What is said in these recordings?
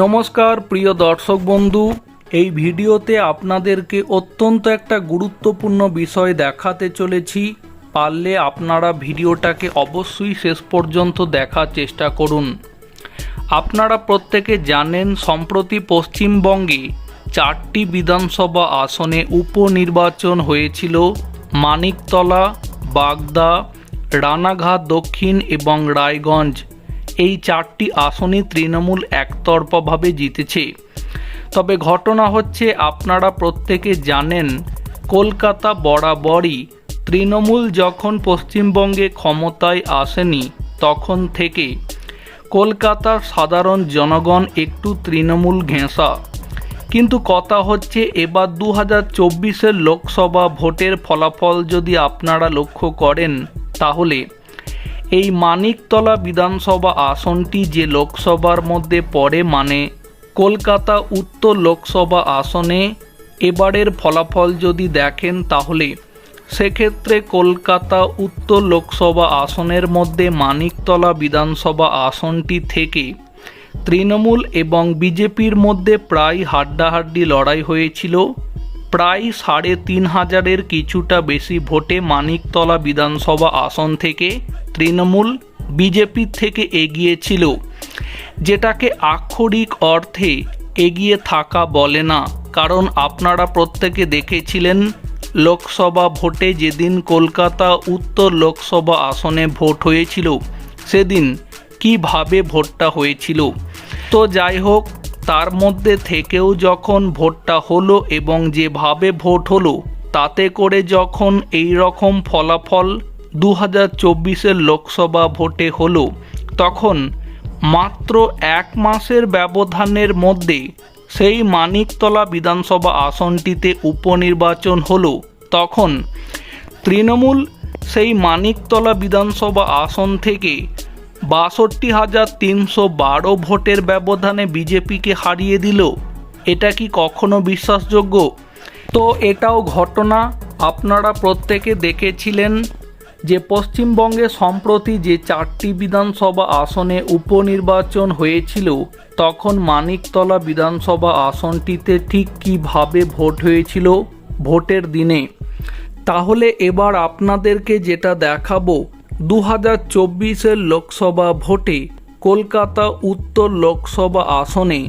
নমস্কার, প্রিয় দর্শক বন্ধু। এই ভিডিওতে আপনাদেরকে অত্যন্ত একটা গুরুত্বপূর্ণ বিষয় দেখাতে চলেছি। পারলে আপনারা ভিডিওটাকে অবশ্যই শেষ পর্যন্ত দেখার চেষ্টা করুন। আপনারা প্রত্যেকে জানেন, সম্প্রতি পশ্চিমবঙ্গে চারটি বিধানসভা আসনে উপনির্বাচন হয়েছিল। মানিকতলা, বাগদা, রানাঘাট দক্ষিণ এবং রায়গঞ্জ। এই চারটি আসনই তৃণমূল একতরফাভাবে জিতেছে। তবে ঘটনা হচ্ছে, আপনারা প্রত্যেকে জানেন, কলকাতা বরাবরই তৃণমূল যখন পশ্চিমবঙ্গে ক্ষমতায় আসেনি, তখন থেকে কলকাতার সাধারণ জনগণ একটু তৃণমূল ঘেঁষা। কিন্তু কথা হচ্ছে, এবার দু হাজার লোকসভা ভোটের ফলাফল যদি আপনারা লক্ষ্য করেন, তাহলে এই মানিকতলা বিধানসভা আসনটি যে লোকসভার মধ্যে পড়ে মানে কলকাতা উত্তর লোকসভা আসনে, এবারের ফলাফল যদি দেখেন তাহলে সেক্ষেত্রে কলকাতা উত্তর লোকসভা আসনের মধ্যে মানিকতলা বিধানসভা আসনটি থেকে তৃণমূল এবং বিজেপির মধ্যে প্রায় হাড্ডাহাড্ডি লড়াই হয়েছিল। প্রায় সাড়ে তিন হাজারের কিছুটা বেশি ভোটে মানিকতলা বিধানসভা আসন থেকে তৃণমূল বিজেপির থেকে এগিয়ে ছিল। যেটাকে আক্ষরিক অর্থে এগিয়ে থাকা বলে না, কারণ আপনারা প্রত্যেকে দেখেছিলেন লোকসভা ভোটে যেদিন কলকাতা উত্তর লোকসভা আসনে ভোট হয়েছিল, সেদিন কীভাবে ভোটটা হয়েছিল। তো যাই হোক তার মধ্যে থেকেও যখন ভোটটা হলো এবং যেভাবে ভোট হলো, তাতে করে যখন এই রকম ফলাফল দু হাজার চব্বিশের লোকসভা ভোটে হলো, তখন মাত্র এক মাসের ব্যবধানের মধ্যে সেই মানিকতলা বিধানসভা আসনটিতে উপনির্বাচন হলো। তখন তৃণমূল সেই মানিকতলা বিধানসভা আসন থেকে বাষট্টি হাজার তিনশো বারো ভোটের ব্যবধানে বিজেপিকে হারিয়ে দিল। এটা কি কখনো বিশ্বাসযোগ্য? তো এটাও ঘটনা। আপনারা প্রত্যেকে দেখেছিলেন যে পশ্চিমবঙ্গে সম্প্রতি যে চারটি বিধানসভা আসনে উপনির্বাচন হয়েছিল, তখন মানিকতলা বিধানসভা আসনটিতে ঠিক কীভাবে ভোট হয়েছিল ভোটের দিনে। তাহলে এবার আপনাদেরকে যেটা দেখাবো দু হাজার চব্বিশের লোকসভা ভোটে কলকাতা উত্তর লোকসভা আসনে,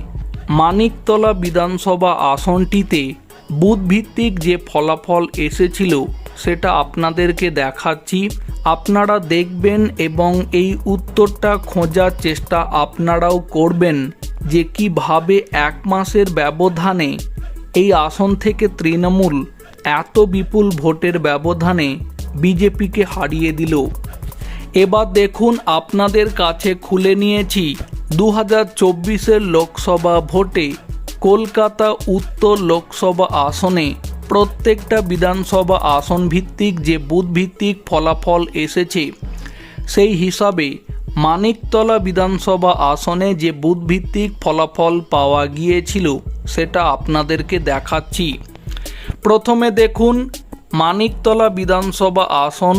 মানিকতলা বিধানসভা আসনটিতে বুথভিত্তিক যে ফলাফল এসেছিল সেটা আপনাদেরকে দেখাচ্ছি। আপনারা দেখবেন এবং এই উত্তরটা খোঁজার চেষ্টা আপনারাও করবেন যে কীভাবে এক মাসের ব্যবধানে এই আসন থেকে তৃণমূল এত বিপুল ভোটের ব্যবধানে বিজেপিকে হারিয়ে দিল। এবার দেখুন আপনাদের কাছে খুলে নিয়েছি দু হাজার চব্বিশের লোকসভা ভোটে কলকাতা উত্তর লোকসভা আসনে। প্রত্যেকটা বিধানসভা আসন ভিত্তিক যে বুথ ভিত্তিক ফলাফল এসেছে, সেই হিসাবে মানিকতলা বিধানসভা আসনে যে বুথ ভিত্তিক ফলাফল পাওয়া গিয়েছিল, সেটা আপনাদেরকে দেখাচ্ছি। প্রথমে দেখুন মানিকতলা বিধানসভা আসন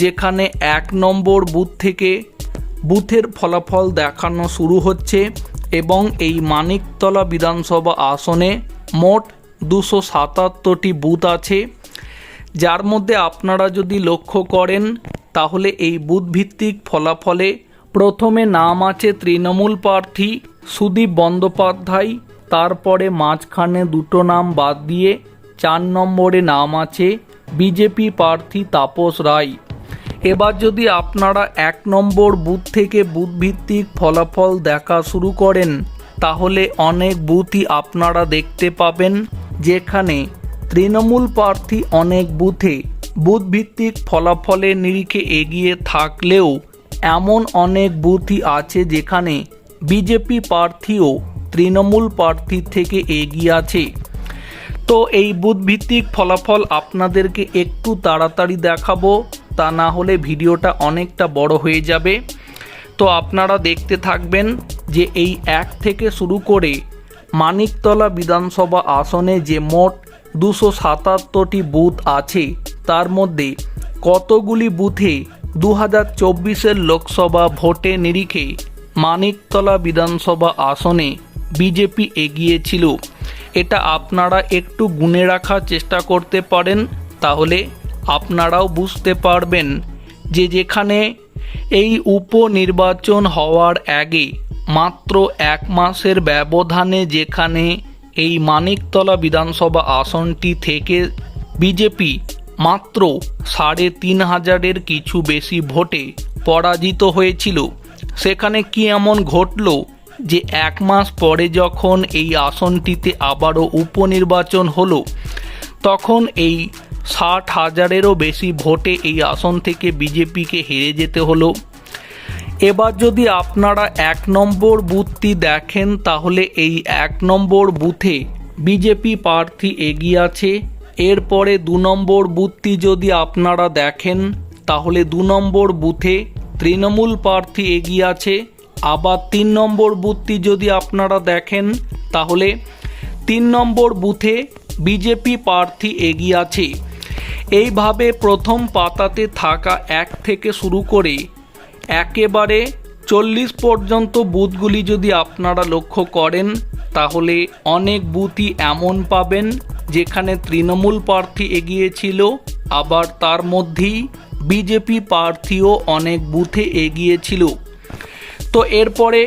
যেখানে এক নম্বর বুথ থেকে বুথের ফলাফল দেখানো শুরু হচ্ছে এবং এই মানিকতলা বিধানসভা আসনে মোট দুশো সাতাত্তরটি বুথ আছে। যার মধ্যে আপনারা যদি লক্ষ্য করেন, তাহলে এই বুথ ভিত্তিক ফলাফলে প্রথমে নাম আছে তৃণমূল প্রার্থী সুদীপ বন্দ্যোপাধ্যায়, তারপরে মাঝখানে দুটো নাম বাদ দিয়ে চার নম্বরে নাম আছে বিজেপি প্রার্থী তাপস রায়। এবার যদি আপনারা এক নম্বর বুথ থেকে বুথ ভিত্তিক ফলাফল দেখা শুরু করেন, তাহলে অনেক বুথই আপনারা দেখতে পাবেন, যেখানে তৃণমূল প্রার্থী অনেক বুথে বুথ ভিত্তিক ফলাফলের নিরিখে এগিয়ে থাকলেও এমন অনেক বুথই আছে যেখানে বিজেপি প্রার্থীও তৃণমূল প্রার্থীর থেকে এগিয়ে আছে। তো এই বুথ ভিত্তিক ফলাফল আপনাদেরকে একটু তাড়াতাড়ি দেখাবো। তা না হলে ভিডিওটা অনেকটা বড় হয়ে যাবে। তো আপনারা দেখতে থাকবেন যে এই এক থেকে শুরু করে মানিকতলা বিধানসভা আসনে যে মোট দুশো সাতাত্তরটি বুথ আছে, তার মধ্যে কতগুলি বুথে দু হাজার চব্বিশের লোকসভা ভোটে নিরিখে মানিকতলা বিধানসভা আসনে বিজেপি এগিয়েছিল? এটা আপনারা একটু গুনে রাখার চেষ্টা করতে পারেন, তাহলে আপনারাও বুঝতে পারবেন যে যেখানে এই উপনির্বাচন হওয়ার আগে মাত্র এক মাসের ব্যবধানে যেখানে এই মানিকতলা বিধানসভা আসনটি থেকে বিজেপি মাত্র সাড়ে তিন হাজারের কিছু বেশি ভোটে পরাজিত হয়েছিল। সেখানে কি এমন ঘটল যে এক মাস পরে যখন এই আসনটিতে আবারও উপনির্বাচন হলো, তখন এই ষাট হাজারেরও বেশি ভোটে এই আসন থেকে বিজেপিকে হেরে যেতে হলো। এবার যদি আপনারা এক নম্বর বুথটি দেখেন, তাহলে এই এক নম্বর বুথে বিজেপি প্রার্থী এগিয়ে আছে। এরপরে দু নম্বর বুথটি যদি আপনারা দেখেন, তাহলে দু নম্বর বুথে তৃণমূল প্রার্থী এগিয়ে আছে। আবার তিন নম্বর বুথটি যদি আপনারা দেখেন, তাহলে তিন নম্বর বুথে বিজেপি প্রার্থী এগিয়ে আছে। এইভাবে প্রথম পাতাতে থাকা এক থেকে শুরু করে একেবারে চল্লিশ পর্যন্ত বুথগুলি যদি আপনারা লক্ষ্য করেন, তাহলে অনেক বুথই এমন পাবেন যেখানে তৃণমূল প্রার্থী এগিয়েছিল আবার তার মধ্যেই বিজেপি প্রার্থীও অনেক বুথে এগিয়েছিল তো এরপরে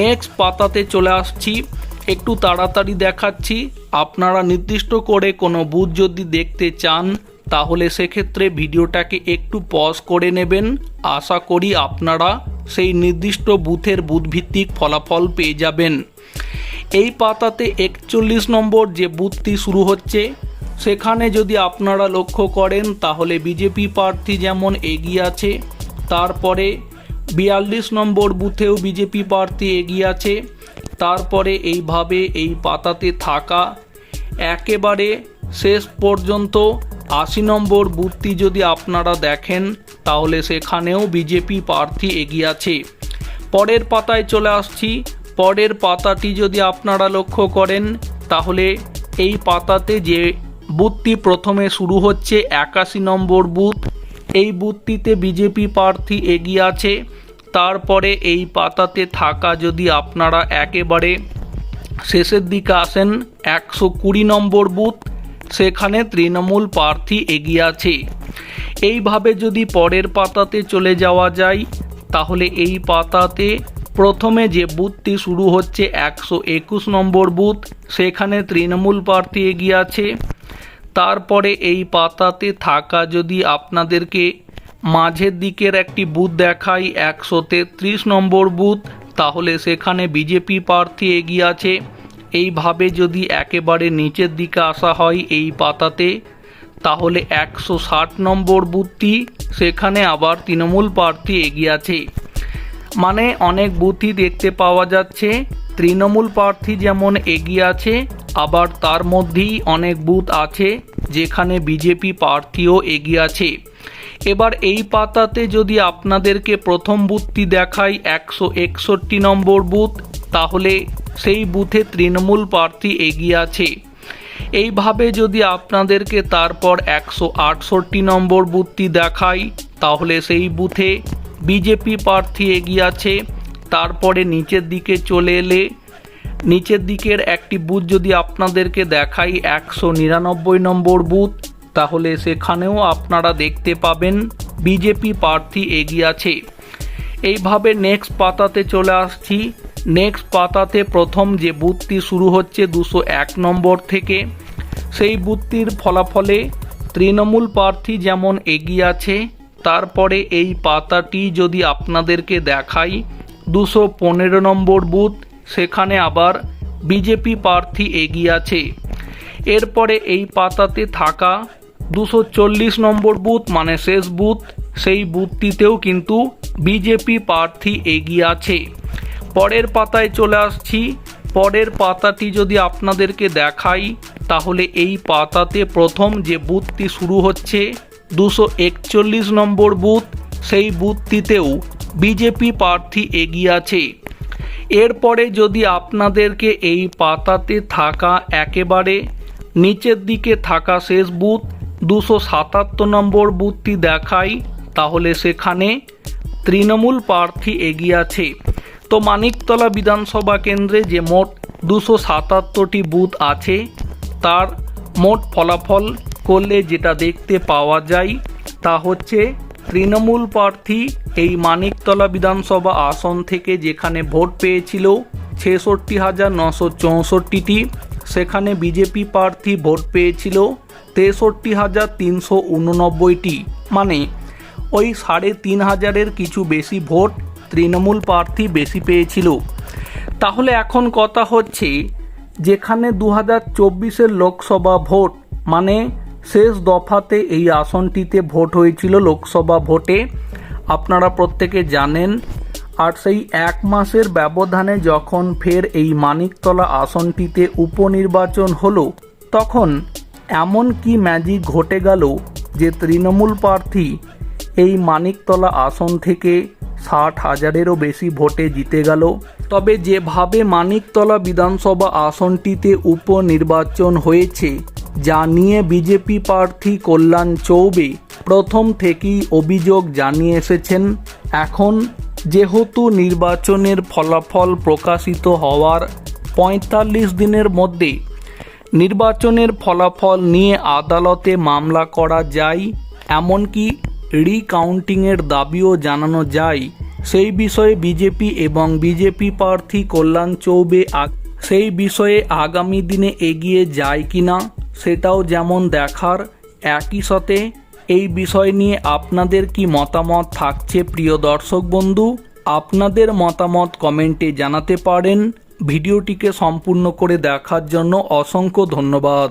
নেক্সট পাতাতে চলে আসছি, একটু তাড়াতাড়ি দেখাচ্ছি। আপনারা নির্দিষ্ট করে কোনো বুথ যদি দেখতে চান তাহলে সেক্ষেত্রে ভিডিওটাকে একটু পজ করে নেবেন। আশা করি আপনারা সেই নির্দিষ্ট বুথের বুথভিত্তিক ফলাফল পেয়ে যাবেন। এই পাতাতে একচল্লিশ নম্বর যে বুথটি শুরু হচ্ছে, সেখানে যদি আপনারা লক্ষ্য করেন, তাহলে বিজেপি প্রার্থী যেমন এগিয়ে আছে, তারপরে বিয়াল্লিশ নম্বর বুথেও বিজেপি প্রার্থী এগিয়ে আছে, তারপরে এইভাবে এই পাতাতে থাকা। একেবারে শেষ পর্যন্ত আশি নম্বর বুথটি যদি আপনারা দেখেন, তাহলে সেখানেও বিজেপি প্রার্থী এগিয়ে আছে। পরের পাতায় চলে আসছি। পরের পাতাটি যদি আপনারা লক্ষ্য করেন, তাহলে এই পাতাতে যে বুথটি প্রথমে শুরু হচ্ছে, একাশি নম্বর বুথ, এই বুথটিতে বিজেপি প্রার্থী এগিয়ে আছে। তারপরে এই পাতাতে থাকা যদি আপনারা একেবারে শেষের দিকে আসেন, একশো কুড়ি নম্বর বুথ সেখানে তৃণমূল প্রার্থী এগিয়ে আছে। এইভাবে যদি পরের পাতাতে চলে যাওয়া যায়, তাহলে এই পাতাতে প্রথমে যে বুথটি শুরু হচ্ছে একশো একুশ নম্বর বুথ, সেখানে তৃণমূল প্রার্থী এগিয়ে আছে। তারপরে এই পাতাতে থাকা যদি আপনাদেরকে মাঝের দিকের একটি বুথ দেখাই একশো তেত্রিশ নম্বর বুথ, তাহলে সেখানে বিজেপি প্রার্থী এগিয়ে আছে। এইভাবে যদি একেবারে নিচের দিকে আসা হয় এই পাতাতে, তাহলে একশো ষাট নম্বর বুথটি সেখানে আবার তৃণমূল প্রার্থী এগিয়ে আছে। মানে অনেক বুথই দেখতে পাওয়া যাচ্ছে, তৃণমূল প্রার্থী যেমন এগিয়ে আছে, আবার তার মধ্যেই অনেক বুথ আছে যেখানে বিজেপি প্রার্থীও এগিয়ে আছে। এবার এই পাতাতে যদি আপনাদেরকে প্রথম বুথটি দেখাই একশো একষট্টি নম্বর বুথ, তাহলে সেই বুথে তৃণমূল প্রার্থী এগিয়ে আছে। এইভাবে যদি আপনাদেরকে তারপর একশো আটষট্টি নম্বর বুথটি দেখাই, তাহলে সেই বুথে বিজেপি প্রার্থী এগিয়ে আছে। তারপরে নিচের দিকে চলে এলে, নিচের দিকের একটি বুথ যদি আপনাদেরকে দেখাই, একশো নিরানব্বই নম্বর বুথ, তাহলে সেখানেও আপনারা দেখতে পাবেন বিজেপি প্রার্থী এগিয়ে আছে। এইভাবে নেক্সট পাতাতে চলে আসছি। নেক্সট পাতাতে প্রথম যে বুথটি শুরু হচ্ছে দুশো এক নম্বর থেকে, সেই বুথটির ফলাফলে তৃণমূল প্রার্থী যেমন এগিয়ে আছে, তারপরে এই পাতাটি যদি আপনাদেরকে দেখাই, দুশো পনেরো নম্বর বুথ, সেখানে আবার বিজেপি প্রার্থী এগিয়ে আছে। এরপরে এই পাতাতে থাকা দুশো চল্লিশ নম্বর বুথ মানে শেষ বুথ, সেই বুথটিতেও কিন্তু বিজেপি প্রার্থী এগিয়ে আছে। পরের পাতায় চলে আসছি। পরের পাতাটি যদি আপনাদেরকে দেখাই, তাহলে এই পাতাতে প্রথম যে বুথটি শুরু হচ্ছে, দুশো একচল্লিশ নম্বর বুথ, সেই বুথটিতেও বিজেপি প্রার্থী এগিয়ে আছে। এরপরে যদি আপনাদেরকে এই পাতাতে থাকা একেবারে নিচের দিকে থাকা শেষ বুথ, দুশো সাতাত্তর নম্বর বুথটি দেখাই, তাহলে সেখানে তৃণমূল প্রার্থী এগিয়ে আছে। তো মানিকতলা বিধানসভা কেন্দ্রে যে মোট দুশো সাতাত্তরটি বুথ আছে, তার মোট ফলাফল করলে যেটা দেখতে পাওয়া যায় তা হচ্ছে তৃণমূল প্রার্থী এই মানিকতলা বিধানসভা আসন থেকে যেখানে ভোট পেয়েছিল ছেষট্টি হাজার নশো চৌষট্টিটি, সেখানে বিজেপি প্রার্থী ভোট পেয়েছিল তেষট্টি হাজার তিনশো উননব্বইটি। মানে ওই সাড়ে তিন হাজারের কিছু বেশি ভোট তৃণমূল প্রার্থী বেশি পেয়েছিল। তাহলে এখন কথা হচ্ছে, যেখানে দু হাজার চব্বিশের লোকসভা ভোট মানে শেষ দফাতে এই আসনটিতে ভোট হয়েছিল লোকসভা ভোটে, আপনারা প্রত্যেকে জানেন। আর সেই এক মাসের ব্যবধানে যখন ফের এই মানিকতলা আসনটিতে উপনির্বাচন হলো, তখন এমন কি ম্যাজিক ঘটে গেল যে তৃণমূল প্রার্থী এই মানিকতলা আসন থেকে ষাট হাজারেরও বেশি ভোটে জিতে গেল। তবে যেভাবে মানিকতলা বিধানসভা আসনটিতে উপনির্বাচন হয়েছে, যা নিয়ে বিজেপি প্রার্থী কল্যাণ চৌবে প্রথম থেকেই অভিযোগ জানিয়ে এসেছেন। এখন যেহেতু নির্বাচনের ফলাফল প্রকাশিত হওয়ার পঁয়তাল্লিশ দিনের মধ্যে নির্বাচনের ফলাফল নিয়ে আদালতে মামলা করা যায়, এমনকি রিকাউন্টিংয়ের দাবিও জানানো যায়। সেই বিষয়ে বিজেপি এবং বিজেপি প্রার্থী কল্যাণ চৌবে সেই বিষয়ে আগামী দিনে এগিয়ে যায় কিনা সেটাও যেমন দেখার, একই সাথে এই বিষয় নিয়ে আপনাদের কি মতামত থাকছে প্রিয় দর্শক বন্ধু? আপনাদের মতামত কমেন্টে জানাতে পারেন। ভিডিওটিকে সম্পূর্ণ করে দেখার জন্য অসংখ্য ধন্যবাদ।